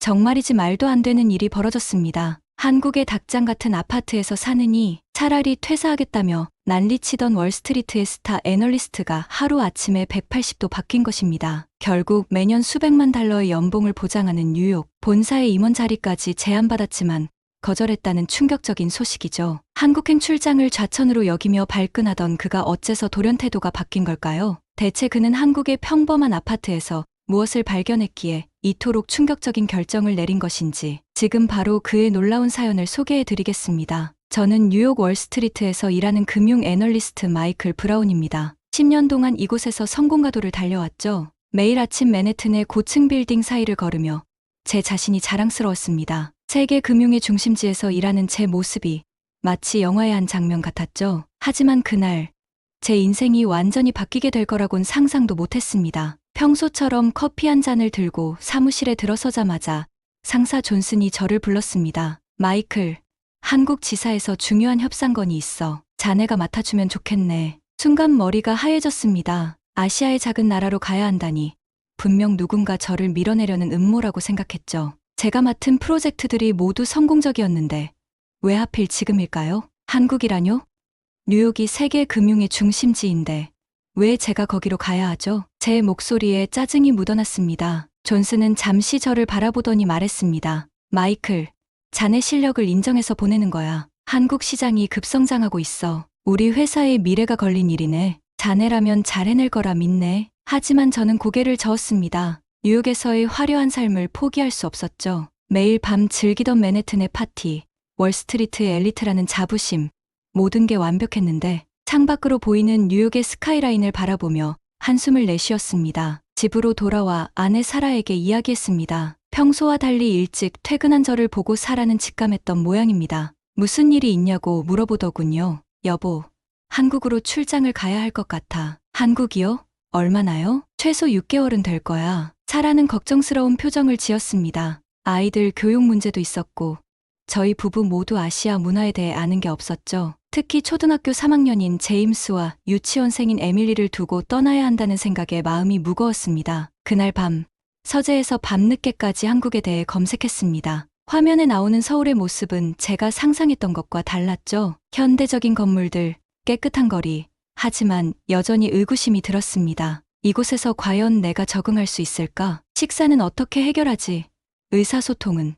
정말이지 말도 안 되는 일이 벌어졌습니다. 한국의 닭장 같은 아파트에서 사느니 차라리 퇴사하겠다며 난리치던 월스트리트의 스타 애널리스트가 하루 아침에 180도 바뀐 것입니다. 결국 매년 수백만 달러의 연봉을 보장하는 뉴욕 본사의 임원 자리까지 제안받았지만 거절했다는 충격적인 소식이죠. 한국행 출장을 좌천으로 여기며 발끈하던 그가 어째서 돌연 태도가 바뀐 걸까요? 대체 그는 한국의 평범한 아파트에서 무엇을 발견했기에 이토록 충격적인 결정을 내린 것인지 지금 바로 그의 놀라운 사연을 소개해 드리겠습니다. 저는 뉴욕 월스트리트에서 일하는 금융 애널리스트 마이클 브라운입니다. 10년 동안 이곳에서 성공가도를 달려왔죠. 매일 아침 맨해튼의 고층 빌딩 사이를 걸으며 제 자신이 자랑스러웠습니다. 세계 금융의 중심지에서 일하는 제 모습이 마치 영화의 한 장면 같았죠. 하지만 그날 제 인생이 완전히 바뀌게 될 거라곤 상상도 못했습니다. 평소처럼 커피 한 잔을 들고 사무실에 들어서자마자 상사 존슨이 저를 불렀습니다. 마이클, 한국 지사에서 중요한 협상건이 있어. 자네가 맡아주면 좋겠네. 순간 머리가 하얘졌습니다. 아시아의 작은 나라로 가야 한다니. 분명 누군가 저를 밀어내려는 음모라고 생각했죠. 제가 맡은 프로젝트들이 모두 성공적이었는데 왜 하필 지금일까요? 한국이라뇨? 뉴욕이 세계 금융의 중심지인데 왜 제가 거기로 가야 하죠? 제 목소리에 짜증이 묻어났습니다. 존슨은 잠시 저를 바라보더니 말했습니다. 마이클, 자네 실력을 인정해서 보내는 거야. 한국 시장이 급성장하고 있어. 우리 회사의 미래가 걸린 일이네. 자네라면 잘 해낼 거라 믿네. 하지만 저는 고개를 저었습니다. 뉴욕에서의 화려한 삶을 포기할 수 없었죠. 매일 밤 즐기던 맨해튼의 파티, 월스트리트의 엘리트라는 자부심, 모든 게 완벽했는데 창밖으로 보이는 뉴욕의 스카이라인을 바라보며 한숨을 내쉬었습니다. 집으로 돌아와 아내 사라에게 이야기했습니다. 평소와 달리 일찍 퇴근한 저를 보고 사라는 직감했던 모양입니다. 무슨 일이 있냐고 물어보더군요. 여보, 한국으로 출장을 가야 할 것 같아. 한국이요? 얼마나요? 최소 6개월은 될 거야. 사라는 걱정스러운 표정을 지었습니다. 아이들 교육 문제도 있었고, 저희 부부 모두 아시아 문화에 대해 아는 게 없었죠. 특히 초등학교 3학년인 제임스와 유치원생인 에밀리를 두고 떠나야 한다는 생각에 마음이 무거웠습니다. 그날 밤, 서재에서 밤늦게까지 한국에 대해 검색했습니다. 화면에 나오는 서울의 모습은 제가 상상했던 것과 달랐죠. 현대적인 건물들, 깨끗한 거리. 하지만 여전히 의구심이 들었습니다. 이곳에서 과연 내가 적응할 수 있을까? 식사는 어떻게 해결하지? 의사소통은?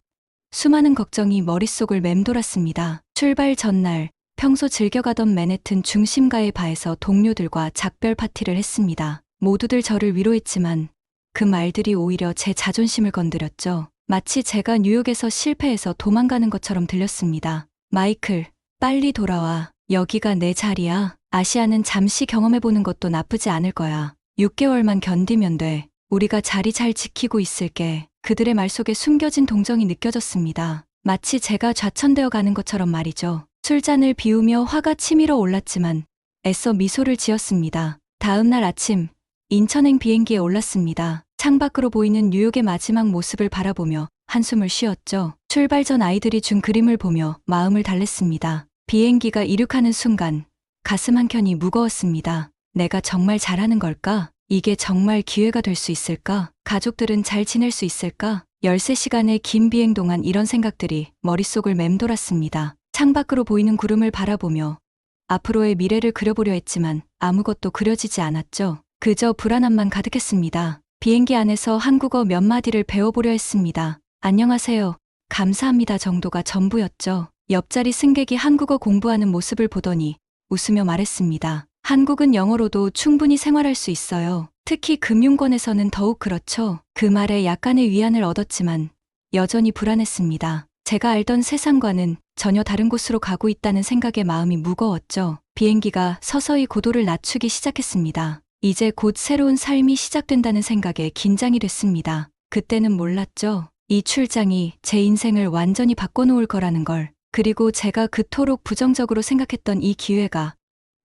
수많은 걱정이 머릿속을 맴돌았습니다. 출발 전날, 평소 즐겨가던 맨해튼 중심가의 바에서 동료들과 작별 파티를 했습니다. 모두들 저를 위로했지만 그 말들이 오히려 제 자존심을 건드렸죠. 마치 제가 뉴욕에서 실패해서 도망가는 것처럼 들렸습니다. 마이클, 빨리 돌아와. 여기가 내 자리야. 아시아는 잠시 경험해보는 것도 나쁘지 않을 거야. 6개월만 견디면 돼. 우리가 자리 잘 지키고 있을게. 그들의 말 속에 숨겨진 동정이 느껴졌습니다. 마치 제가 좌천되어 가는 것처럼 말이죠. 술잔을 비우며 화가 치밀어 올랐지만 애써 미소를 지었습니다. 다음 날 아침 인천행 비행기에 올랐습니다. 창밖으로 보이는 뉴욕의 마지막 모습을 바라보며 한숨을 쉬었죠. 출발 전 아이들이 준 그림을 보며 마음을 달랬습니다. 비행기가 이륙하는 순간 가슴 한켠이 무거웠습니다. 내가 정말 잘하는 걸까? 이게 정말 기회가 될 수 있을까? 가족들은 잘 지낼 수 있을까? 13시간의 긴 비행 동안 이런 생각들이 머릿속을 맴돌았습니다. 창밖으로 보이는 구름을 바라보며 앞으로의 미래를 그려보려 했지만 아무것도 그려지지 않았죠. 그저 불안함만 가득했습니다. 비행기 안에서 한국어 몇 마디를 배워보려 했습니다. 안녕하세요. 감사합니다 정도가 전부였죠. 옆자리 승객이 한국어 공부하는 모습을 보더니 웃으며 말했습니다. 한국은 영어로도 충분히 생활할 수 있어요. 특히 금융권에서는 더욱 그렇죠. 그 말에 약간의 위안을 얻었지만 여전히 불안했습니다. 제가 알던 세상과는 전혀 다른 곳으로 가고 있다는 생각에 마음이 무거웠죠. 비행기가 서서히 고도를 낮추기 시작했습니다. 이제 곧 새로운 삶이 시작된다는 생각에 긴장이 됐습니다. 그때는 몰랐죠. 이 출장이 제 인생을 완전히 바꿔놓을 거라는 걸. 그리고 제가 그토록 부정적으로 생각했던 이 기회가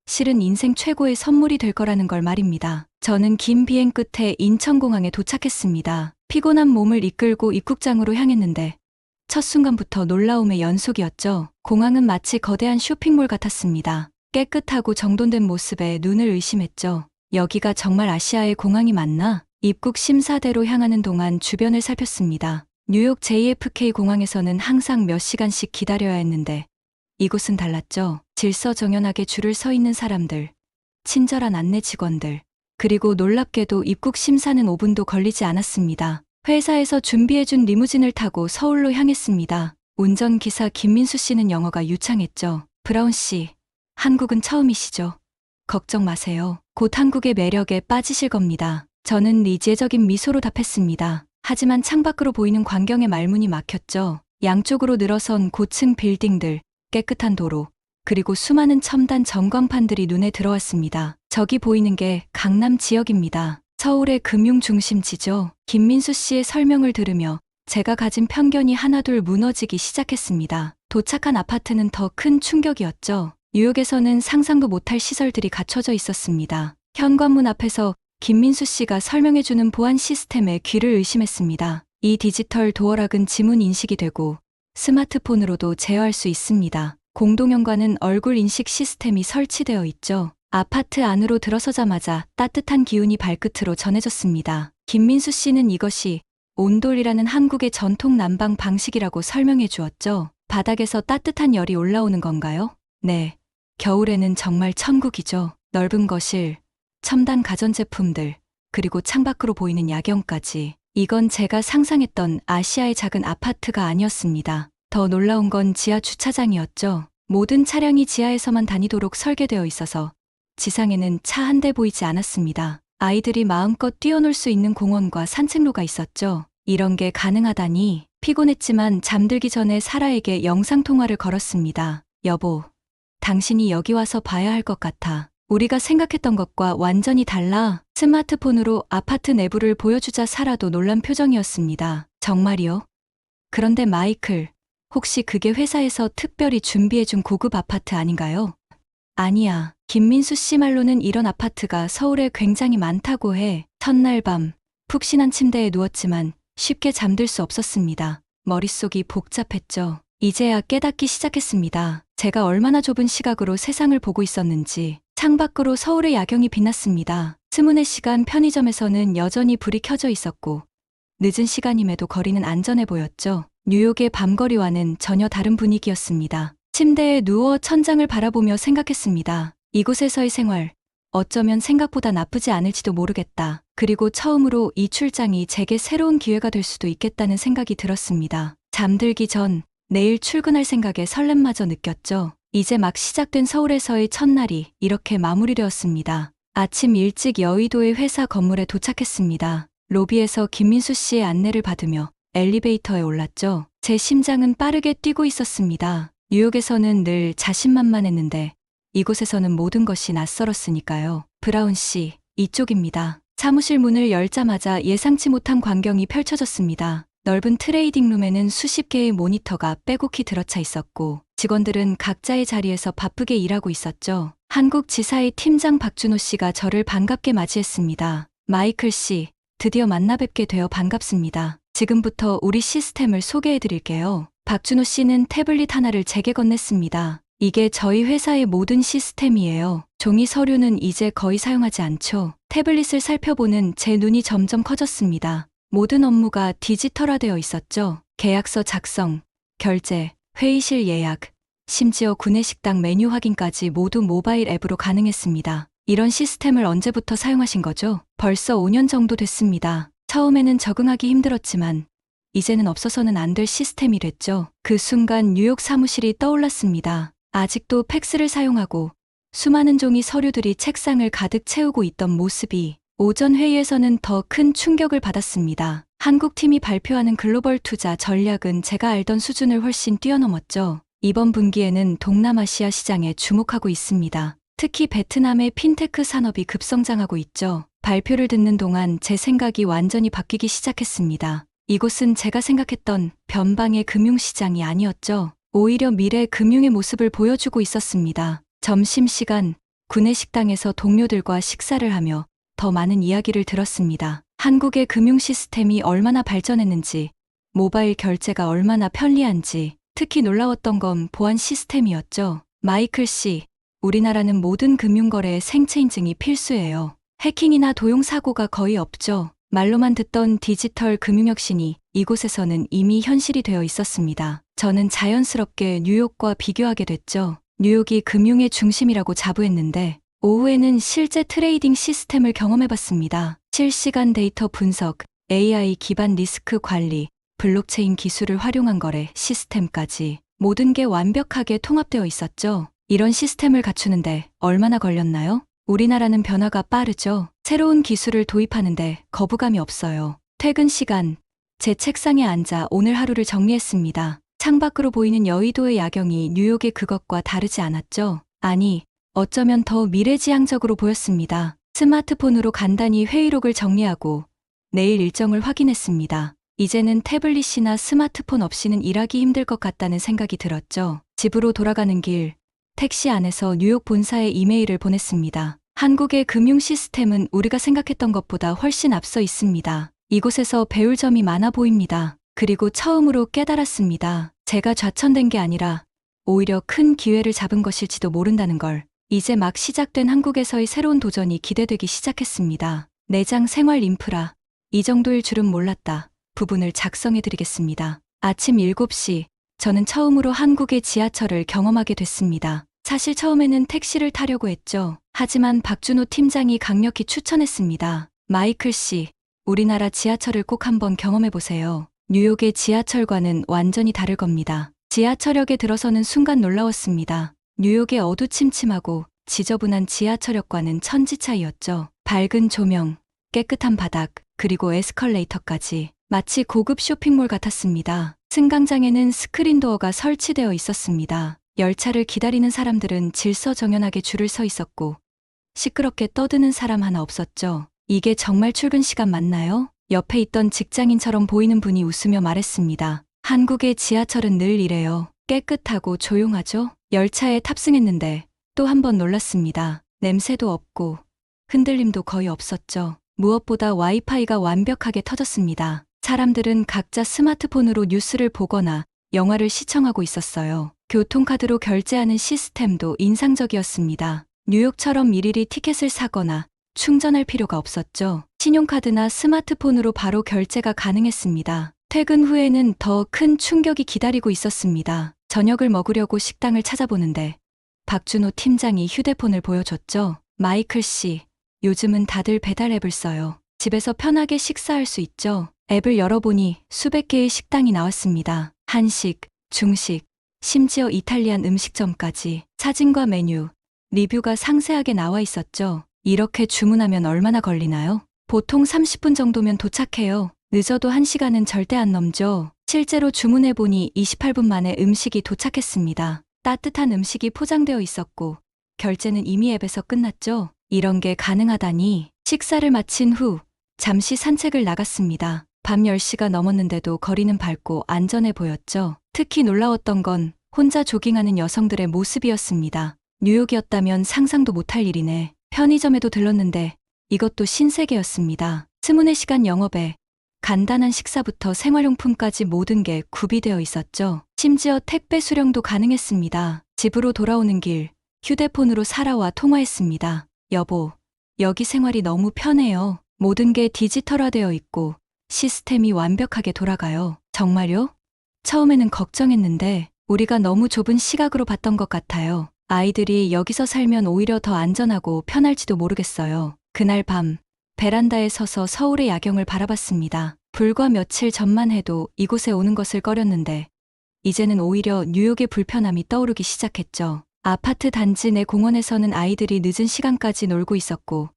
실은 인생 최고의 선물이 될 거라는 걸 말입니다. 저는 긴 비행 끝에 인천공항에 도착했습니다. 피곤한 몸을 이끌고 입국장으로 향했는데 첫 순간부터 놀라움의 연속이었죠. 공항은 마치 거대한 쇼핑몰 같았습니다. 깨끗하고 정돈된 모습에 눈을 의심했죠. 여기가 정말 아시아의 공항이 맞나? 입국 심사대로 향하는 동안 주변을 살폈습니다. 뉴욕 JFK 공항에서는 항상 몇 시간씩 기다려야 했는데 이곳은 달랐죠. 질서정연하게 줄을 서 있는 사람들, 친절한 안내 직원들, 그리고 놀랍게도 입국 심사는 5분도 걸리지 않았습니다. 회사에서 준비해준 리무진을 타고 서울로 향했습니다. 운전기사 김민수 씨는 영어가 유창했죠. 브라운 씨, 한국은 처음이시죠? 걱정 마세요. 곧 한국의 매력에 빠지실 겁니다. 저는 리지적인 미소로 답했습니다. 하지만 창밖으로 보이는 광경에 말문이 막혔죠. 양쪽으로 늘어선 고층 빌딩들, 깨끗한 도로, 그리고 수많은 첨단 전광판들이 눈에 들어왔습니다. 저기 보이는 게 강남 지역입니다. 서울의 금융 중심지죠. 김민수 씨의 설명을 들으며 제가 가진 편견이 하나둘 무너지기 시작했습니다. 도착한 아파트는 더 큰 충격이었죠. 뉴욕에서는 상상도 못할 시설들이 갖춰져 있었습니다. 현관문 앞에서 김민수 씨가 설명해주는 보안 시스템에 귀를 의심했습니다. 이 디지털 도어락은 지문 인식이 되고 스마트폰으로도 제어할 수 있습니다. 공동현관은 얼굴 인식 시스템이 설치되어 있죠. 아파트 안으로 들어서자마자 따뜻한 기운이 발끝으로 전해졌습니다. 김민수 씨는 이것이 온돌이라는 한국의 전통 난방 방식이라고 설명해 주었죠. 바닥에서 따뜻한 열이 올라오는 건가요? 네. 겨울에는 정말 천국이죠. 넓은 거실, 첨단 가전제품들, 그리고 창밖으로 보이는 야경까지. 이건 제가 상상했던 아시아의 작은 아파트가 아니었습니다. 더 놀라운 건 지하 주차장이었죠. 모든 차량이 지하에서만 다니도록 설계되어 있어서 지상에는 차 한 대 보이지 않았습니다. 아이들이 마음껏 뛰어놀 수 있는 공원과 산책로가 있었죠. 이런 게 가능하다니 피곤했지만 잠들기 전에 사라에게 영상통화를 걸었습니다. 여보, 당신이 여기 와서 봐야 할 것 같아. 우리가 생각했던 것과 완전히 달라. 스마트폰으로 아파트 내부를 보여주자 사라도 놀란 표정이었습니다. 정말이요? 그런데 마이클, 혹시 그게 회사에서 특별히 준비해준 고급 아파트 아닌가요? 아니야. 김민수 씨 말로는 이런 아파트가 서울에 굉장히 많다고 해. 첫날 밤, 푹신한 침대에 누웠지만 쉽게 잠들 수 없었습니다. 머릿속이 복잡했죠. 이제야 깨닫기 시작했습니다. 제가 얼마나 좁은 시각으로 세상을 보고 있었는지. 창밖으로 서울의 야경이 빛났습니다. 스문의 시간 편의점에서는 여전히 불이 켜져 있었고, 늦은 시간임에도 거리는 안전해 보였죠. 뉴욕의 밤거리와는 전혀 다른 분위기였습니다. 침대에 누워 천장을 바라보며 생각했습니다. 이곳에서의 생활, 어쩌면 생각보다 나쁘지 않을지도 모르겠다. 그리고 처음으로 이 출장이 제게 새로운 기회가 될 수도 있겠다는 생각이 들었습니다. 잠들기 전 내일 출근할 생각에 설렘마저 느꼈죠. 이제 막 시작된 서울에서의 첫날이 이렇게 마무리되었습니다. 아침 일찍 여의도의 회사 건물에 도착했습니다. 로비에서 김민수 씨의 안내를 받으며 엘리베이터에 올랐죠. 제 심장은 빠르게 뛰고 있었습니다. 뉴욕에서는 늘 자신만만했는데 이곳에서는 모든 것이 낯설었으니까요. 브라운 씨, 이쪽입니다. 사무실 문을 열자마자 예상치 못한 광경이 펼쳐졌습니다. 넓은 트레이딩 룸에는 수십 개의 모니터가 빼곡히 들어차 있었고 직원들은 각자의 자리에서 바쁘게 일하고 있었죠. 한국 지사의 팀장 박준호 씨가 저를 반갑게 맞이했습니다. 마이클 씨, 드디어 만나 뵙게 되어 반갑습니다. 지금부터 우리 시스템을 소개해 드릴게요. 박준호 씨는 태블릿 하나를 제게 건넸습니다. 이게 저희 회사의 모든 시스템이에요. 종이 서류는 이제 거의 사용하지 않죠. 태블릿을 살펴보는 제 눈이 점점 커졌습니다. 모든 업무가 디지털화되어 있었죠. 계약서 작성, 결제, 회의실 예약, 심지어 구내식당 메뉴 확인까지 모두 모바일 앱으로 가능했습니다. 이런 시스템을 언제부터 사용하신 거죠? 벌써 5년 정도 됐습니다. 처음에는 적응하기 힘들었지만 이제는 없어서는 안 될 시스템이 됐죠. 그 순간 뉴욕 사무실이 떠올랐습니다. 아직도 팩스를 사용하고 수많은 종이 서류들이 책상을 가득 채우고 있던 모습이 오전 회의에서는 더 큰 충격을 받았습니다. 한국 팀이 발표하는 글로벌 투자 전략은 제가 알던 수준을 훨씬 뛰어넘었죠. 이번 분기에는 동남아시아 시장에 주목하고 있습니다. 특히 베트남의 핀테크 산업이 급성장하고 있죠. 발표를 듣는 동안 제 생각이 완전히 바뀌기 시작했습니다. 이곳은 제가 생각했던 변방의 금융시장이 아니었죠. 오히려 미래 금융의 모습을 보여주고 있었습니다. 점심시간, 구내식당에서 동료들과 식사를 하며 더 많은 이야기를 들었습니다. 한국의 금융 시스템이 얼마나 발전했는지, 모바일 결제가 얼마나 편리한지, 특히 놀라웠던 건 보안 시스템이었죠. 마이클 씨, 우리나라는 모든 금융거래에 생체 인증이 필수예요. 해킹이나 도용 사고가 거의 없죠. 말로만 듣던 디지털 금융혁신이 이곳에서는 이미 현실이 되어 있었습니다. 저는 자연스럽게 뉴욕과 비교하게 됐죠. 뉴욕이 금융의 중심이라고 자부했는데 오후에는 실제 트레이딩 시스템을 경험해봤습니다. 실시간 데이터 분석, AI 기반 리스크 관리, 블록체인 기술을 활용한 거래 시스템까지 모든 게 완벽하게 통합되어 있었죠. 이런 시스템을 갖추는데 얼마나 걸렸나요? 우리나라는 변화가 빠르죠. 새로운 기술을 도입하는데 거부감이 없어요. 퇴근 시간, 제 책상에 앉아 오늘 하루를 정리했습니다. 창밖으로 보이는 여의도의 야경이 뉴욕의 그것과 다르지 않았죠. 아니, 어쩌면 더 미래지향적으로 보였습니다. 스마트폰으로 간단히 회의록을 정리하고 내일 일정을 확인했습니다. 이제는 태블릿이나 스마트폰 없이는 일하기 힘들 것 같다는 생각이 들었죠. 집으로 돌아가는 길, 택시 안에서 뉴욕 본사에 이메일을 보냈습니다. 한국의 금융 시스템은 우리가 생각했던 것보다 훨씬 앞서 있습니다. 이곳에서 배울 점이 많아 보입니다. 그리고 처음으로 깨달았습니다. 제가 좌천된 게 아니라 오히려 큰 기회를 잡은 것일지도 모른다는 걸. 이제 막 시작된 한국에서의 새로운 도전이 기대되기 시작했습니다. 내장 생활 인프라. 이 정도일 줄은 몰랐다. 부분을 작성해 드리겠습니다. 아침 7시, 저는 처음으로 한국의 지하철을 경험하게 됐습니다. 사실 처음에는 택시를 타려고 했죠. 하지만 박준호 팀장이 강력히 추천했습니다. 마이클 씨, 우리나라 지하철을 꼭 한번 경험해 보세요. 뉴욕의 지하철과는 완전히 다를 겁니다. 지하철역에 들어서는 순간 놀라웠습니다. 뉴욕의 어두침침하고 지저분한 지하철역과는 천지 차이였죠. 밝은 조명, 깨끗한 바닥, 그리고 에스컬레이터까지 마치 고급 쇼핑몰 같았습니다. 승강장에는 스크린도어가 설치되어 있었습니다. 열차를 기다리는 사람들은 질서정연하게 줄을 서 있었고 시끄럽게 떠드는 사람 하나 없었죠. 이게 정말 출근 시간 맞나요? 옆에 있던 직장인처럼 보이는 분이 웃으며 말했습니다. 한국의 지하철은 늘 이래요. 깨끗하고 조용하죠? 열차에 탑승했는데 또 한 번 놀랐습니다. 냄새도 없고 흔들림도 거의 없었죠. 무엇보다 와이파이가 완벽하게 터졌습니다. 사람들은 각자 스마트폰으로 뉴스를 보거나 영화를 시청하고 있었어요. 교통카드로 결제하는 시스템도 인상적이었습니다. 뉴욕처럼 일일이 티켓을 사거나 충전할 필요가 없었죠. 신용카드나 스마트폰으로 바로 결제가 가능했습니다. 퇴근 후에는 더 큰 충격이 기다리고 있었습니다. 저녁을 먹으려고 식당을 찾아보는데 박준호 팀장이 휴대폰을 보여줬죠. 마이클 씨, 요즘은 다들 배달 앱을 써요. 집에서 편하게 식사할 수 있죠. 앱을 열어보니 수백 개의 식당이 나왔습니다. 한식, 중식, 심지어 이탈리안 음식점까지 사진과 메뉴, 리뷰가 상세하게 나와 있었죠. 이렇게 주문하면 얼마나 걸리나요? 보통 30분 정도면 도착해요. 늦어도 1시간은 절대 안 넘죠. 실제로 주문해보니 28분 만에 음식이 도착했습니다. 따뜻한 음식이 포장되어 있었고, 결제는 이미 앱에서 끝났죠. 이런 게 가능하다니, 식사를 마친 후, 잠시 산책을 나갔습니다. 밤 10시가 넘었는데도 거리는 밝고 안전해 보였죠. 특히 놀라웠던 건 혼자 조깅하는 여성들의 모습이었습니다. 뉴욕이었다면 상상도 못할 일이네. 편의점에도 들렀는데 이것도 신세계였습니다. 스문의 시간 영업에 간단한 식사부터 생활용품까지 모든 게 구비되어 있었죠. 심지어 택배 수령도 가능했습니다. 집으로 돌아오는 길 휴대폰으로 사라와 통화했습니다. 여보, 여기 생활이 너무 편해요. 모든 게 디지털화되어 있고 시스템이 완벽하게 돌아가요. 정말요? 처음에는 걱정했는데 우리가 너무 좁은 시각으로 봤던 것 같아요. 아이들이 여기서 살면 오히려 더 안전하고 편할지도 모르겠어요. 그날 밤 베란다에 서서 서울의 야경을 바라봤습니다. 불과 며칠 전만 해도 이곳에 오는 것을 꺼렸는데 이제는 오히려 뉴욕의 불편함이 떠오르기 시작했죠. 아파트 단지 내 공원에서는 아이들이 늦은 시간까지 놀고 있었고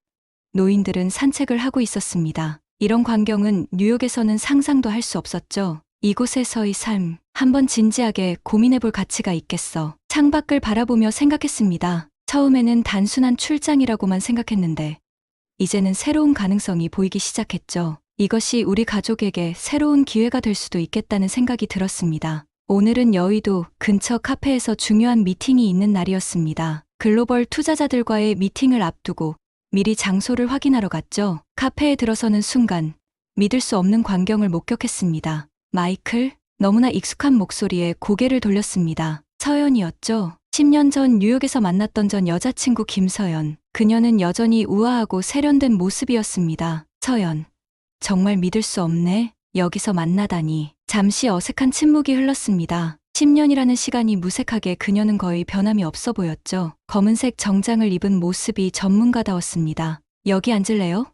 노인들은 산책을 하고 있었습니다. 이런 광경은 뉴욕에서는 상상도 할 수 없었죠. 이곳에서의 삶, 한번 진지하게 고민해 볼 가치가 있겠어. 창밖을 바라보며 생각했습니다. 처음에는 단순한 출장이라고만 생각했는데, 이제는 새로운 가능성이 보이기 시작했죠. 이것이 우리 가족에게 새로운 기회가 될 수도 있겠다는 생각이 들었습니다. 오늘은 여의도 근처 카페에서 중요한 미팅이 있는 날이었습니다. 글로벌 투자자들과의 미팅을 앞두고 미리 장소를 확인하러 갔죠. 카페에 들어서는 순간 믿을 수 없는 광경을 목격했습니다. 마이클, 너무나 익숙한 목소리에 고개를 돌렸습니다. 서연이었죠. 10년 전 뉴욕에서 만났던 전 여자친구 김서연. 그녀는 여전히 우아하고 세련된 모습이었습니다. 서연. 정말 믿을 수 없네. 여기서 만나다니. 잠시 어색한 침묵이 흘렀습니다. 10년이라는 시간이 무색하게 그녀는 거의 변함이 없어 보였죠. 검은색 정장을 입은 모습이 전문가다웠습니다. 여기 앉을래요?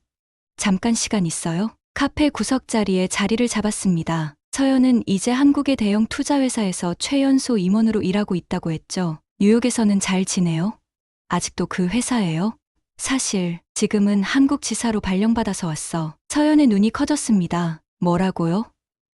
잠깐 시간 있어요? 카페 구석 자리에 자리를 잡았습니다. 서연은 이제 한국의 대형 투자회사에서 최연소 임원으로 일하고 있다고 했죠. 뉴욕에서는 잘 지내요? 아직도 그 회사예요? 사실 지금은 한국 지사로 발령받아서 왔어. 서연의 눈이 커졌습니다. 뭐라고요?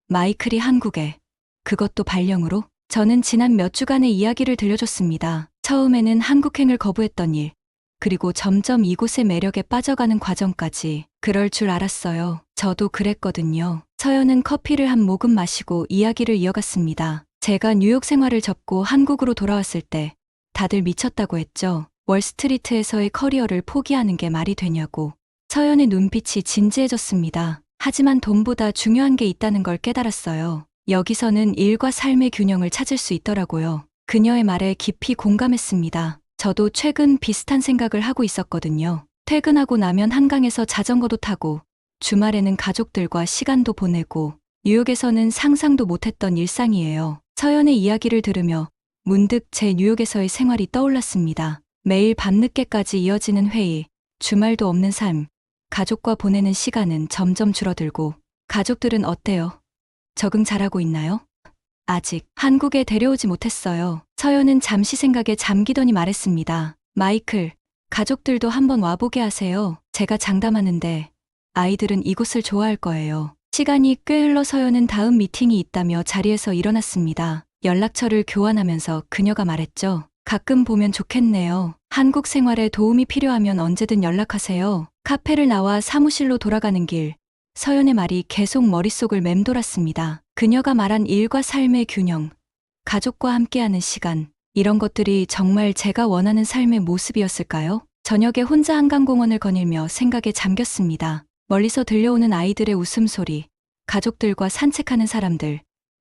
마이클이 한국에. 그것도 발령으로? 저는 지난 몇 주간의 이야기를 들려줬습니다. 처음에는 한국행을 거부했던 일, 그리고 점점 이곳의 매력에 빠져가는 과정까지 그럴 줄 알았어요. 저도 그랬거든요. 서연은 커피를 한 모금 마시고 이야기를 이어갔습니다. 제가 뉴욕 생활을 접고 한국으로 돌아왔을 때 다들 미쳤다고 했죠. 월스트리트에서의 커리어를 포기하는 게 말이 되냐고. 서연의 눈빛이 진지해졌습니다. 하지만 돈보다 중요한 게 있다는 걸 깨달았어요. 여기서는 일과 삶의 균형을 찾을 수 있더라고요. 그녀의 말에 깊이 공감했습니다. 저도 최근 비슷한 생각을 하고 있었거든요. 퇴근하고 나면 한강에서 자전거도 타고 주말에는 가족들과 시간도 보내고 뉴욕에서는 상상도 못했던 일상이에요. 서연의 이야기를 들으며 문득 제 뉴욕에서의 생활이 떠올랐습니다. 매일 밤늦게까지 이어지는 회의, 주말도 없는 삶, 가족과 보내는 시간은 점점 줄어들고 가족들은 어때요? 적응 잘하고 있나요? 아직 한국에 데려오지 못했어요. 서연은 잠시 생각에 잠기더니 말했습니다. 마이클, 가족들도 한번 와보게 하세요. 제가 장담하는데 아이들은 이곳을 좋아할 거예요. 시간이 꽤 흘러 서연은 다음 미팅이 있다며 자리에서 일어났습니다. 연락처를 교환하면서 그녀가 말했죠. 가끔 보면 좋겠네요. 한국 생활에 도움이 필요하면 언제든 연락하세요. 카페를 나와 사무실로 돌아가는 길. 서연의 말이 계속 머릿속을 맴돌았습니다. 그녀가 말한 일과 삶의 균형, 가족과 함께하는 시간, 이런 것들이 정말 제가 원하는 삶의 모습이었을까요? 저녁에 혼자 한강공원을 거닐며 생각에 잠겼습니다. 멀리서 들려오는 아이들의 웃음소리, 가족들과 산책하는 사람들,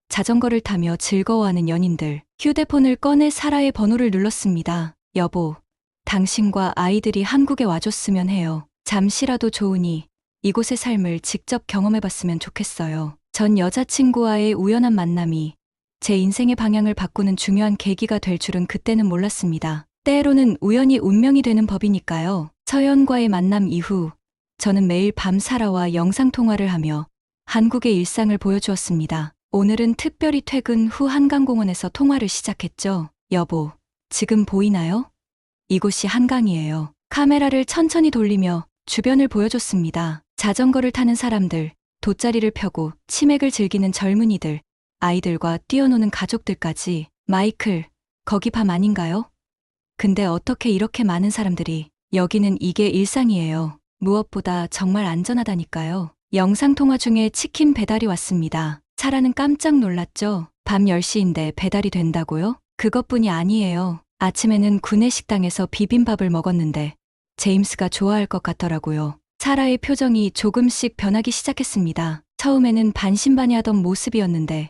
자전거를 타며 즐거워하는 연인들, 휴대폰을 꺼내 사라의 번호를 눌렀습니다. 여보, 당신과 아이들이 한국에 와줬으면 해요. 잠시라도 좋으니 이곳의 삶을 직접 경험해봤으면 좋겠어요. 전 여자친구와의 우연한 만남이 제 인생의 방향을 바꾸는 중요한 계기가 될 줄은 그때는 몰랐습니다. 때로는 우연이 운명이 되는 법이니까요. 서연과의 만남 이후 저는 매일 밤 사라와 영상통화를 하며 한국의 일상을 보여주었습니다. 오늘은 특별히 퇴근 후 한강공원에서 통화를 시작했죠. 여보, 지금 보이나요? 이곳이 한강이에요. 카메라를 천천히 돌리며 주변을 보여줬습니다. 자전거를 타는 사람들, 돗자리를 펴고 치맥을 즐기는 젊은이들, 아이들과 뛰어노는 가족들까지 마이클, 거기 밤 아닌가요? 근데 어떻게 이렇게 많은 사람들이 여기는 이게 일상이에요. 무엇보다 정말 안전하다니까요. 영상통화 중에 치킨 배달이 왔습니다. 사라는 깜짝 놀랐죠. 밤 10시인데 배달이 된다고요? 그것뿐이 아니에요. 아침에는 구내 식당에서 비빔밥을 먹었는데 제임스가 좋아할 것 같더라고요. 사라의 표정이 조금씩 변하기 시작했습니다. 처음에는 반신반의하던 모습이었는데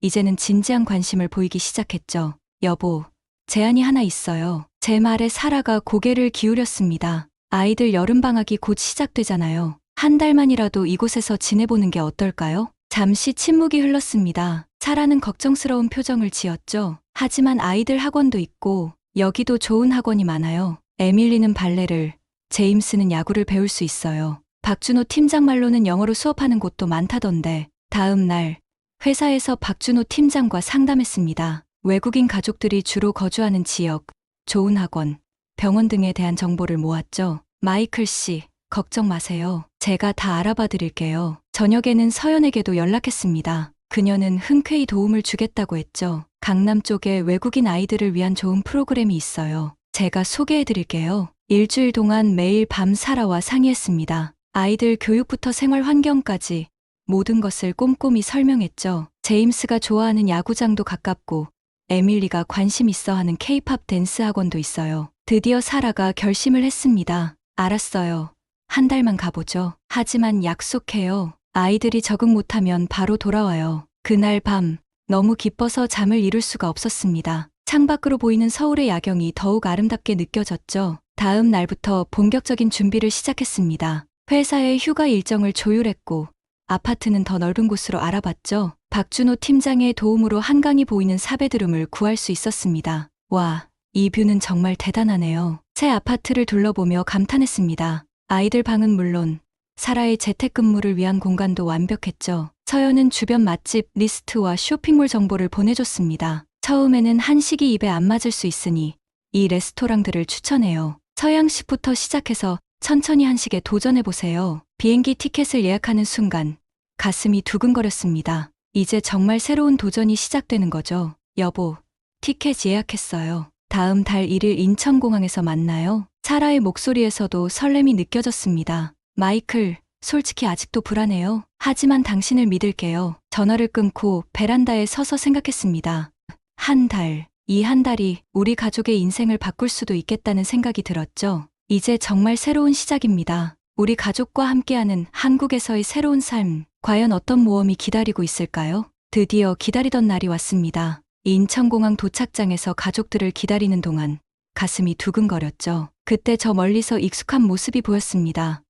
이제는 진지한 관심을 보이기 시작했죠. 여보, 제안이 하나 있어요. 제 말에 사라가 고개를 기울였습니다. 아이들 여름방학이 곧 시작되잖아요. 한 달만이라도 이곳에서 지내보는 게 어떨까요? 잠시 침묵이 흘렀습니다. 사라는 걱정스러운 표정을 지었죠. 하지만 아이들 학원도 있고 여기도 좋은 학원이 많아요. 에밀리는 발레를, 제임스는 야구를 배울 수 있어요. 박준호 팀장 말로는 영어로 수업하는 곳도 많다던데 다음 날 회사에서 박준호 팀장과 상담했습니다. 외국인 가족들이 주로 거주하는 지역, 좋은 학원, 병원 등에 대한 정보를 모았죠. 마이클 씨, 걱정 마세요. 제가 다 알아봐 드릴게요. 저녁에는 서연에게도 연락했습니다. 그녀는 흔쾌히 도움을 주겠다고 했죠. 강남 쪽에 외국인 아이들을 위한 좋은 프로그램이 있어요. 제가 소개해 드릴게요. 일주일 동안 매일 밤 사라와 상의했습니다. 아이들 교육부터 생활 환경까지 모든 것을 꼼꼼히 설명했죠. 제임스가 좋아하는 야구장도 가깝고 에밀리가 관심 있어 하는 케이팝 댄스 학원도 있어요. 드디어 사라가 결심을 했습니다. 알았어요. 한 달만 가보죠. 하지만 약속해요. 아이들이 적응 못하면 바로 돌아와요. 그날 밤 너무 기뻐서 잠을 이룰 수가 없었습니다. 창밖으로 보이는 서울의 야경이 더욱 아름답게 느껴졌죠. 다음 날부터 본격적인 준비를 시작했습니다. 회사의 휴가 일정을 조율했고 아파트는 더 넓은 곳으로 알아봤죠. 박준호 팀장의 도움으로 한강이 보이는 사베드룸을 구할 수 있었습니다. 와, 이 뷰는 정말 대단하네요. 새 아파트를 둘러보며 감탄했습니다. 아이들 방은 물론 사라의 재택근무를 위한 공간도 완벽했죠. 서연은 주변 맛집 리스트와 쇼핑몰 정보를 보내줬습니다. 처음에는 한식이 입에 안 맞을 수 있으니 이 레스토랑들을 추천해요. 서양식부터 시작해서 천천히 한식에 도전해보세요. 비행기 티켓을 예약하는 순간 가슴이 두근거렸습니다. 이제 정말 새로운 도전이 시작되는 거죠. 여보, 티켓 예약했어요. 다음 달 1일 인천공항에서 만나요. 사라의 목소리에서도 설렘이 느껴졌습니다. 마이클, 솔직히 아직도 불안해요. 하지만 당신을 믿을게요. 전화를 끊고 베란다에 서서 생각했습니다. 한 달, 이 한 달이 우리 가족의 인생을 바꿀 수도 있겠다는 생각이 들었죠. 이제 정말 새로운 시작입니다. 우리 가족과 함께하는 한국에서의 새로운 삶, 과연 어떤 모험이 기다리고 있을까요? 드디어 기다리던 날이 왔습니다. 인천공항 도착장에서 가족들을 기다리는 동안 가슴이 두근거렸죠. 그때 저 멀리서 익숙한 모습이 보였습니다.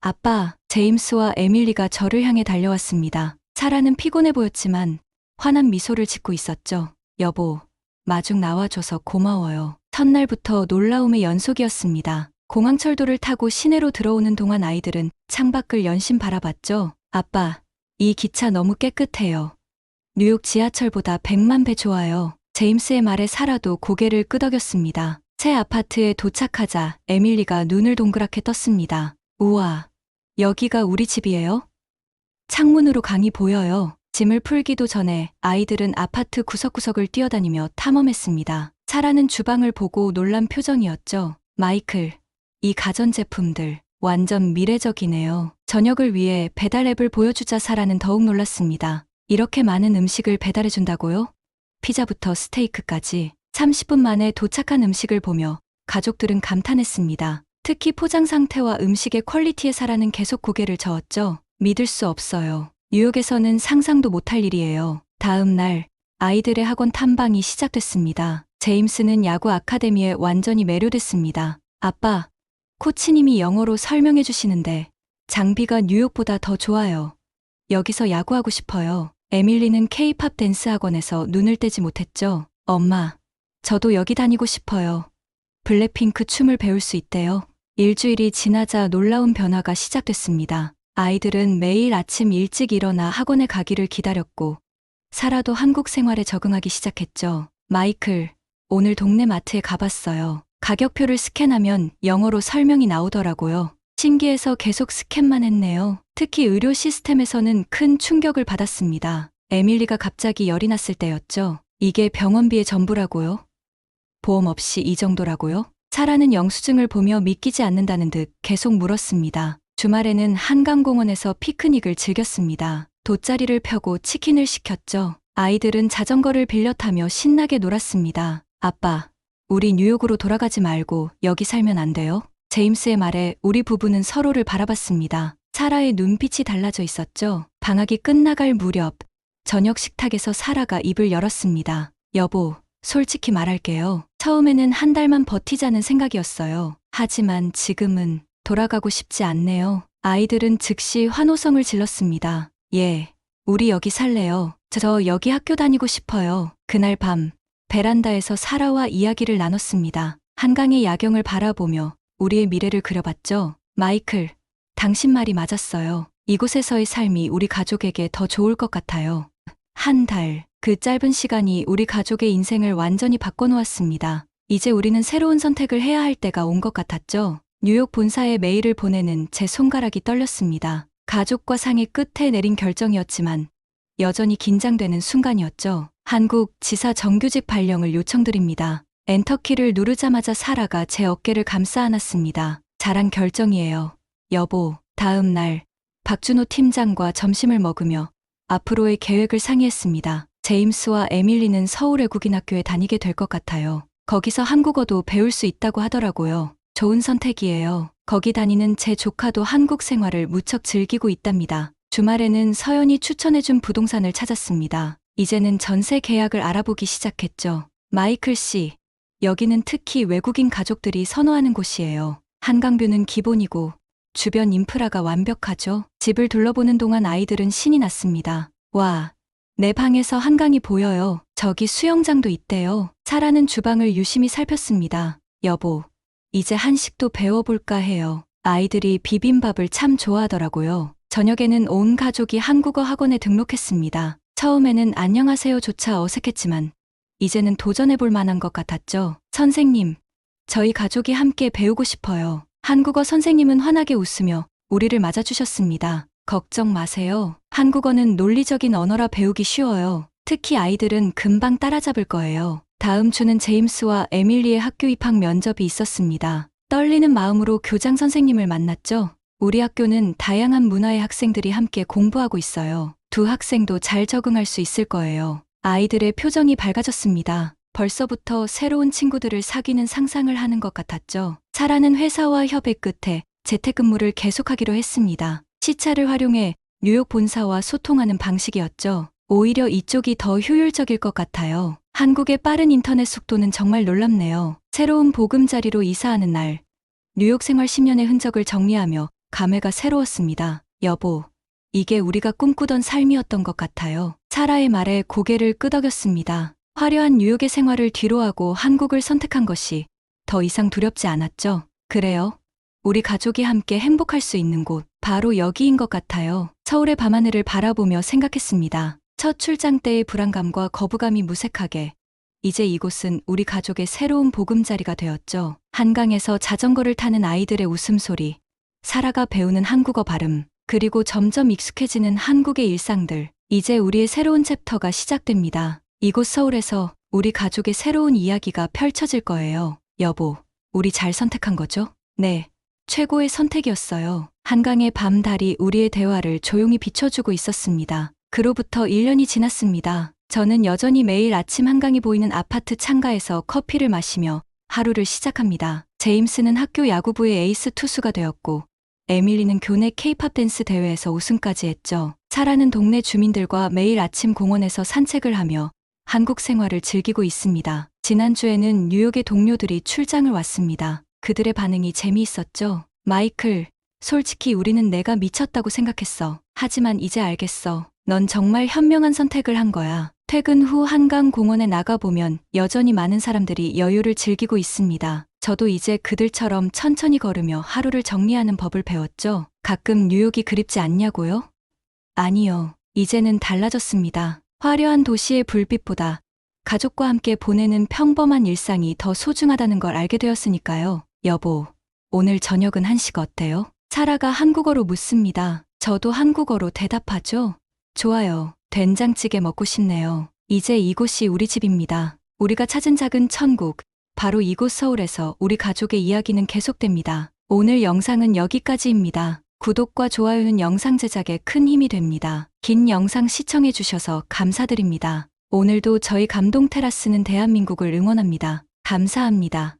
아빠, 제임스와 에밀리가 저를 향해 달려왔습니다. 사라는 피곤해 보였지만 환한 미소를 짓고 있었죠. 여보, 마중 나와줘서 고마워요. 첫날부터 놀라움의 연속이었습니다. 공항철도를 타고 시내로 들어오는 동안 아이들은 창밖을 연신 바라봤죠. 아빠, 이 기차 너무 깨끗해요. 뉴욕 지하철보다 100만 배 좋아요. 제임스의 말에 사라도 고개를 끄덕였습니다. 새 아파트에 도착하자 에밀리가 눈을 동그랗게 떴습니다. 우와, 여기가 우리 집이에요? 창문으로 강이 보여요. 짐을 풀기도 전에 아이들은 아파트 구석구석을 뛰어다니며 탐험했습니다. 사라는 주방을 보고 놀란 표정이었죠. 마이클, 이 가전제품들 완전 미래적이네요. 저녁을 위해 배달 앱을 보여주자 사라는 더욱 놀랐습니다. 이렇게 많은 음식을 배달해준다고요? 피자부터 스테이크까지 30분 만에 도착한 음식을 보며 가족들은 감탄했습니다. 특히 포장 상태와 음식의 퀄리티에 사라는 계속 고개를 저었죠. 믿을 수 없어요. 뉴욕에서는 상상도 못할 일이에요. 다음 날 아이들의 학원 탐방이 시작됐습니다. 제임스는 야구 아카데미에 완전히 매료됐습니다. 아빠, 코치님이 영어로 설명해 주시는데 장비가 뉴욕보다 더 좋아요. 여기서 야구하고 싶어요. 에밀리는 케이팝 댄스 학원에서 눈을 떼지 못했죠. 엄마, 저도 여기 다니고 싶어요. 블랙핑크 춤을 배울 수 있대요. 일주일이 지나자 놀라운 변화가 시작됐습니다. 아이들은 매일 아침 일찍 일어나 학원에 가기를 기다렸고, 사라도 한국 생활에 적응하기 시작했죠. 마이클, 오늘 동네 마트에 가봤어요. 가격표를 스캔하면 영어로 설명이 나오더라고요. 신기해서 계속 스캔만 했네요. 특히 의료 시스템에서는 큰 충격을 받았습니다. 에밀리가 갑자기 열이 났을 때였죠. 이게 병원비의 전부라고요? 보험 없이 이 정도라고요? 사라는 영수증을 보며 믿기지 않는다는 듯 계속 물었습니다. 주말에는 한강공원에서 피크닉을 즐겼습니다. 돗자리를 펴고 치킨을 시켰죠. 아이들은 자전거를 빌려 타며 신나게 놀았습니다. 아빠, 우리 뉴욕으로 돌아가지 말고 여기 살면 안 돼요? 제임스의 말에 우리 부부는 서로를 바라봤습니다. 사라의 눈빛이 달라져 있었죠. 방학이 끝나갈 무렵 저녁 식탁에서 사라가 입을 열었습니다. 여보, 솔직히 말할게요. 처음에는 한 달만 버티자는 생각이었어요. 하지만 지금은 돌아가고 싶지 않네요. 아이들은 즉시 환호성을 질렀습니다. 예, 우리 여기 살래요. 저 여기 학교 다니고 싶어요. 그날 밤 베란다에서 사라와 이야기를 나눴습니다. 한강의 야경을 바라보며 우리의 미래를 그려봤죠. 마이클, 당신 말이 맞았어요. 이곳에서의 삶이 우리 가족에게 더 좋을 것 같아요. 한 달, 그 짧은 시간이 우리 가족의 인생을 완전히 바꿔놓았습니다. 이제 우리는 새로운 선택을 해야 할 때가 온 것 같았죠. 뉴욕 본사에 메일을 보내는 제 손가락이 떨렸습니다. 가족과 상의 끝에 내린 결정이었지만 여전히 긴장되는 순간이었죠. 한국 지사 정규직 발령을 요청드립니다. 엔터키를 누르자마자 사라가 제 어깨를 감싸 안았습니다. 잘한 결정이에요. 여보, 다음 날 박준호 팀장과 점심을 먹으며 앞으로의 계획을 상의했습니다. 제임스와 에밀리는 서울 외국인 학교에 다니게 될 것 같아요. 거기서 한국어도 배울 수 있다고 하더라고요. 좋은 선택이에요. 거기 다니는 제 조카도 한국 생활을 무척 즐기고 있답니다. 주말에는 서연이 추천해준 부동산을 찾았습니다. 이제는 전세 계약을 알아보기 시작했죠. 마이클 씨, 여기는 특히 외국인 가족들이 선호하는 곳이에요. 한강뷰는 기본이고 주변 인프라가 완벽하죠. 집을 둘러보는 동안 아이들은 신이 났습니다. 와, 내 방에서 한강이 보여요. 저기 수영장도 있대요. 사라는 주방을 유심히 살폈습니다. 여보, 이제 한식도 배워볼까 해요. 아이들이 비빔밥을 참 좋아하더라고요. 저녁에는 온 가족이 한국어 학원에 등록했습니다. 처음에는 안녕하세요조차 어색했지만 이제는 도전해볼 만한 것 같았죠. 선생님, 저희 가족이 함께 배우고 싶어요. 한국어 선생님은 환하게 웃으며 우리를 맞아주셨습니다. 걱정 마세요. 한국어는 논리적인 언어라 배우기 쉬워요. 특히 아이들은 금방 따라잡을 거예요. 다음 주는 제임스와 에밀리의 학교 입학 면접이 있었습니다. 떨리는 마음으로 교장 선생님을 만났죠. 우리 학교는 다양한 문화의 학생들이 함께 공부하고 있어요. 두 학생도 잘 적응할 수 있을 거예요. 아이들의 표정이 밝아졌습니다. 벌써부터 새로운 친구들을 사귀는 상상을 하는 것 같았죠. 사라는 회사와 협의 끝에 재택근무를 계속하기로 했습니다. 시차를 활용해 뉴욕 본사와 소통하는 방식이었죠. 오히려 이쪽이 더 효율적일 것 같아요. 한국의 빠른 인터넷 속도는 정말 놀랍네요. 새로운 보금자리로 이사하는 날, 뉴욕 생활 10년의 흔적을 정리하며 감회가 새로웠습니다. 여보, 이게 우리가 꿈꾸던 삶이었던 것 같아요. 사라의 말에 고개를 끄덕였습니다. 화려한 뉴욕의 생활을 뒤로하고 한국을 선택한 것이 더 이상 두렵지 않았죠. 그래요. 우리 가족이 함께 행복할 수 있는 곳, 바로 여기인 것 같아요. 서울의 밤하늘을 바라보며 생각했습니다. 첫 출장 때의 불안감과 거부감이 무색하게, 이제 이곳은 우리 가족의 새로운 보금자리가 되었죠. 한강에서 자전거를 타는 아이들의 웃음소리, 사라가 배우는 한국어 발음, 그리고 점점 익숙해지는 한국의 일상들. 이제 우리의 새로운 챕터가 시작됩니다. 이곳 서울에서 우리 가족의 새로운 이야기가 펼쳐질 거예요. 여보, 우리 잘 선택한 거죠? 네. 최고의 선택이었어요. 한강의 밤 달이 우리의 대화를 조용히 비춰주고 있었습니다. 그로부터 1년이 지났습니다. 저는 여전히 매일 아침 한강이 보이는 아파트 창가에서 커피를 마시며 하루를 시작합니다. 제임스는 학교 야구부의 에이스 투수가 되었고, 에밀리는 교내 케이팝 댄스 대회에서 우승까지 했죠. 사라는 동네 주민들과 매일 아침 공원에서 산책을 하며 한국 생활을 즐기고 있습니다. 지난주에는 뉴욕의 동료들이 출장을 왔습니다. 그들의 반응이 재미있었죠. 마이클, 솔직히 우리는 내가 미쳤다고 생각했어. 하지만 이제 알겠어. 넌 정말 현명한 선택을 한 거야. 퇴근 후 한강 공원에 나가보면 여전히 많은 사람들이 여유를 즐기고 있습니다. 저도 이제 그들처럼 천천히 걸으며 하루를 정리하는 법을 배웠죠. 가끔 뉴욕이 그립지 않냐고요? 아니요. 이제는 달라졌습니다. 화려한 도시의 불빛보다 가족과 함께 보내는 평범한 일상이 더 소중하다는 걸 알게 되었으니까요. 여보, 오늘 저녁은 한식 어때요? 사라가 한국어로 묻습니다. 저도 한국어로 대답하죠. 좋아요. 된장찌개 먹고 싶네요. 이제 이곳이 우리 집입니다. 우리가 찾은 작은 천국, 바로 이곳 서울에서 우리 가족의 이야기는 계속됩니다. 오늘 영상은 여기까지입니다. 구독과 좋아요는 영상 제작에 큰 힘이 됩니다. 긴 영상 시청해주셔서 감사드립니다. 오늘도 저희 감동 테라스는 대한민국을 응원합니다. 감사합니다.